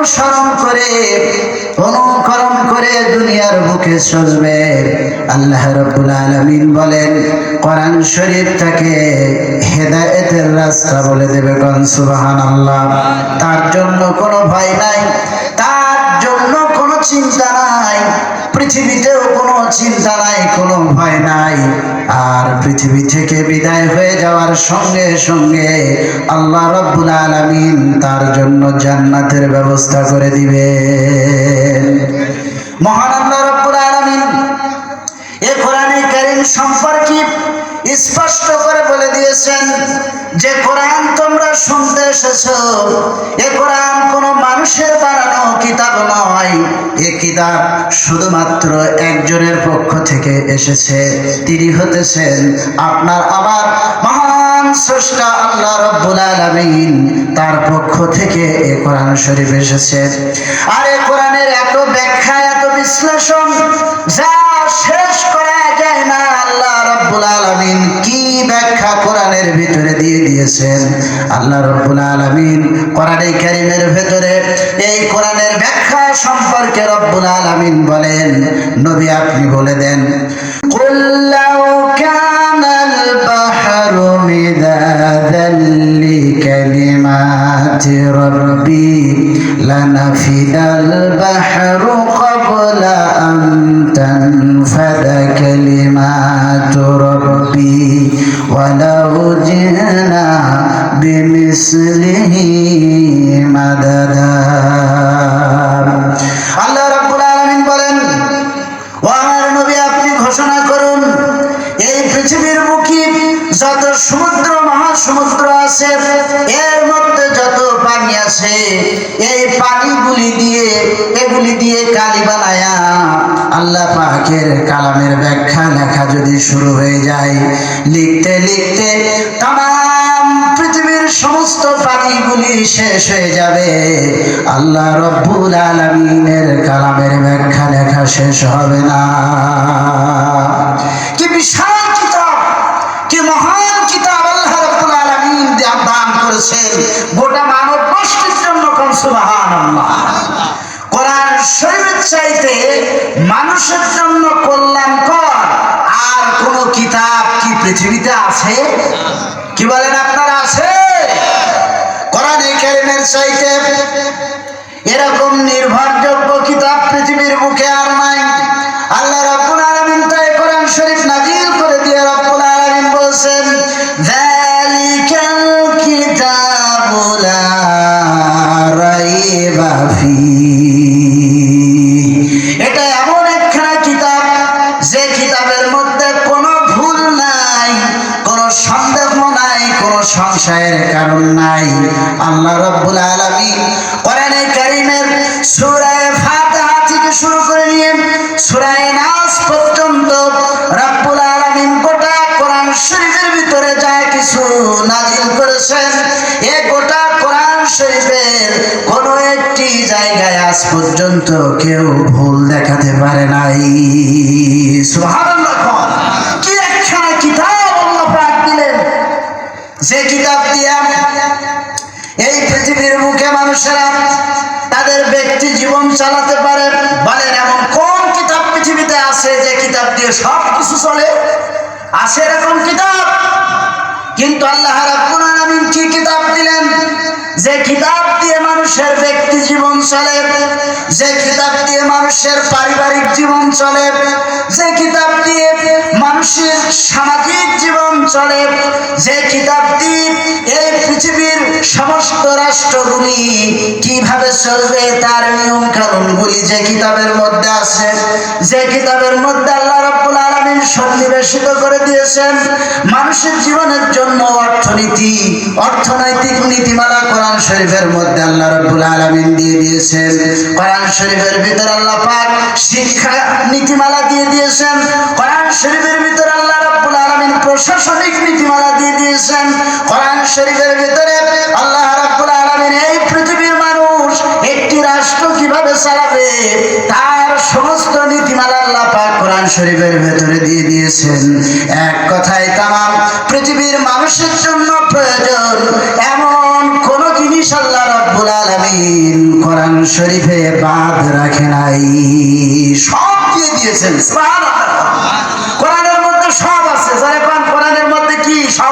অনুসরণ করে, অনুকরণ করে দুনিয়ার বুকে সজবে। আল্লাহ রব্বুল আলামিন বলেন, কোরআন শরীফ তাকে হেদায়েতের রাস্তা বলে দেবে কোন সুবহানাল্লাহ। তার জন্য কোনো ভয় নাই, তার জন্য কোনো চিন্তা নাই। পৃথিবীতেও কোনো চিন্তা নাই কোনো ভয় নাই। আর পৃথিবী থেকে বিদায় হয়ে যাওয়ার সঙ্গে সঙ্গে আল্লাহ রব্বুল আলামিন তার জন্য জান্নাতের ব্যবস্থা করে দিবে মহান আল্লাহ রব্বুল আলামিন, এ কোরআনে কারীম সম্পর্কে স্পষ্ট করে বলে দিয়েছেন যে কোরআন তোমরা শুনতে এসেছ, এ কোরআন কোন মানুষের বানানো কিতাব নয়। এ কিতাব শুধুমাত্র একজনের পক্ষ থেকে এসেছে। তিনি হতেছেন আপনার আবার মহান স্রষ্টা আল্লাহ রব্বুল আলামিন। তার পক্ষ থেকে এ কোরআন শরীফ এসেছে। আর কোরআনের ভিতরে দিয়ে দিয়েছেন আল্লাহ রব্বুল আলামিন কোরআনে কারীমের ভিতরে এই কোরআনের ব্যাখ্যা সম্পর্কে রব্বুল আলামিন বলেন নবী আপনি বলে দেন قل لو كان البحر مدادا لكلمات ربي لنفد البحر قبل أن تنفد كلمات ربي ولو جئنا بمثله مددا আল্লাহ রাব্বুল আলামিন বলেন ও আমার নবী আপনি ঘোষণা করুন এই পৃথিবীর মুখী যত সমুদ্র মহাসমুদ্র আছে এর মধ্যে যত পানি আছে এই পানিগুলি দিয়ে এগুলি দিয়ে কালি বানায়া আল্লাহ পাকের কালামের ব্যাখ্যা লেখা যদি শুরু হয়ে যায়, লিখতে লিখতে তাম পৃথিবীর সমস্ত পানিগুলি শেষ হয়ে যাবে। আল্লাহ রব্বুল আলমিনের কালামের ব্যাখ্যা লেখা শেষ হবে না। কি বিশাল কিতাব, কি মহান কিতাব আল্লাহ রব্বুল আলমিন দান করেছেন গোটা মানব গোষ্ঠীর জন্য কোন সুবহানাল্লাহ কোরআন শরীফের চাইতে মানুষের জন্য কল্যাণকর। আর কোন কিতাব কি পৃথিবীতে আছে? কি বলেন আপনারা, আছে? কোরআন চাইতে এরকম নির্ভরযোগ্য সংশয়ের কারণ নাই। আল্লাহ রব্বুল আলামিন কোরআনে কারীমের সূরা ফাতিহা থেকে শুরু করে নিয়ে সূরা নাস পর্যন্ত রব্বুল আলামিন গোটা কোরআন শরীফের ভিতরে যা কিছু নাজিল করেছেন, এ গোটা কোরআন শরীফের কোনো একটি জায়গায় আজ পর্যন্ত কেউ ভুল দেখাতে পারে নাই। সুবহানাল্লাহ কোন। কি একখানা কিতাব আল্লাহ পাক দিলেন যে কিতাব দিয়া এই পৃথিবীর মুখে মানুষেরা তাদের ব্যক্তি জীবন চালাতে পারে, বলেন, এমন কোন কিতাব পৃথিবীতে আছে যে কিতাব দিয়ে সব কিছু চলে? আছে এরকম কিতাব? কিন্তু আল্লাহ রাব্বুল কি কিতাব দিলেন? যে কিতাব দিয়ে মানুষের ব্যক্তি জীবন চলে, যে কিতাব দিয়ে মানুষের পারিবারিক জীবন চলে, যে কিতাব দিয়ে মানুষের সামাজিক জীবন চলে, যে কিতাব দিয়ে রাষ্ট্রগুলি কীভাবে চলবে তার নিয়ম কানুনগুলি যে কিতাবের মধ্যে আছে, যে কিতাবের মধ্যে আল্লাহ সন্নিবেশিত করে দিয়েছেন, মানুষের জীবনের জন্য অর্থনীতি, অর্থনৈতিক নীতিমালা কোরআন শরীফের মধ্যে আল্লাহ রাব্বুল আলামিন দিয়ে দিয়েছেন। কোরআন শরীফের ভিতর আল্লাহ পাক শিক্ষা নীতিমালা দিয়ে দিয়েছেন। কোরআন শরীফের ভিতর আল্লাহ রাব্বুল আলামিন প্রশাসনিক নীতিমালা দিয়ে দিয়েছেন। কোরআন শরীফের শরীফের ভেতরে দিয়ে দিয়েছেন। এক কথাই তাম পৃথিবীর মানুষের জন্য প্রয়োজন এমন কোন জিনিস আল্লাহ রব্বুল আলমিন কোরআন শরীফে বাঁধ রাখে নাই। সব দিয়ে দিয়েছেন কোরআনের মধ্যে সব আছে। যারা পান কোরআনের মধ্যে কি সব